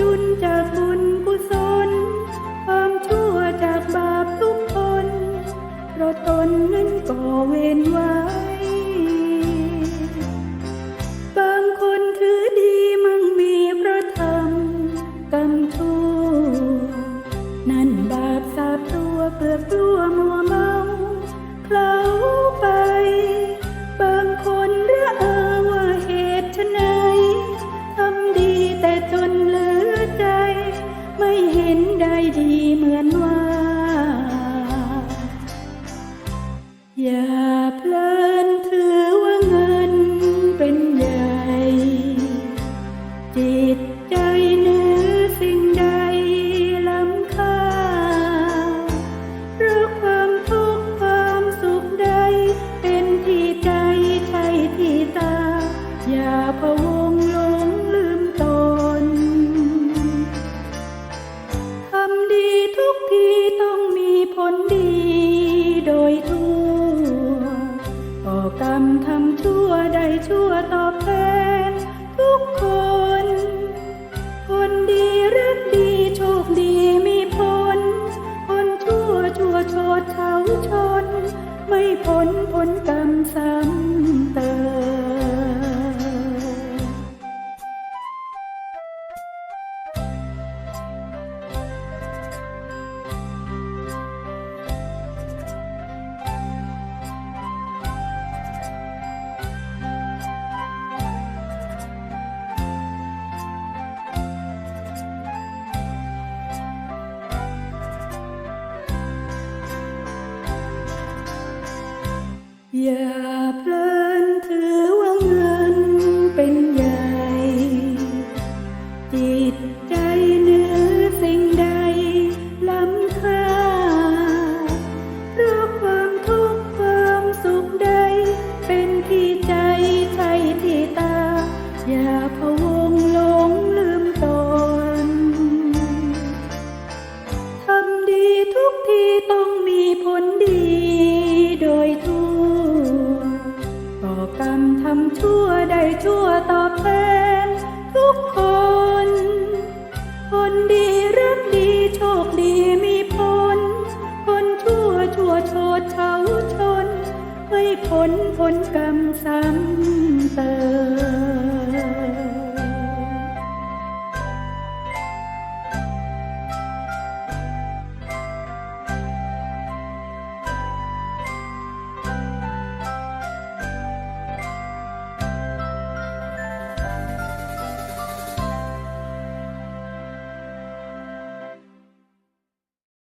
จุนจากบุญกุศล ความชั่วจากบาปทุกคนเพราะตนนั้นก่อเวรไว้ บางคนถือดีมั่งมีเพราะทำกรรมชั่ว นั่นบาปสาบตัวเปลือกกลั ห็นได้ดีเหมือนว่า อย่าเพลินถือว่าเงินเป็นใหญ่ จิตใจเหนือสิ่งใดล้ำค่าเพราะความทุกข์ความสุขใด เป็นที่ใจใช่ที่ตา อย่าพะว ดีทุกทีต้องมีผลดีโดยทั่วก่อกรรมทำชั่วได้ชั่วตอบแทนทุกคน คนดีรักดีโชคดีมีผล คนชั่วชั่วโชดเฉาชน ไม่ผลผลกรรมซ้ำ อย่าเพลินถือว่าเงินเป็นใหญ่ จิตใจเนื้อสิ่งใดล้ำค่าเพราะความทุกข์ความสุขใด เป็นที่ใจใช่ที่ตา อย่าพะวงหลงลืมตนทำดีทุกทีต้องมีผล ชั่วได้ชั่วตอบแทนทุกคน คนดีรักดีโชคดีมีผล คนชั่วชั่วโชดเฉาชน ไม่ผลผลกรรมซ้ำเติม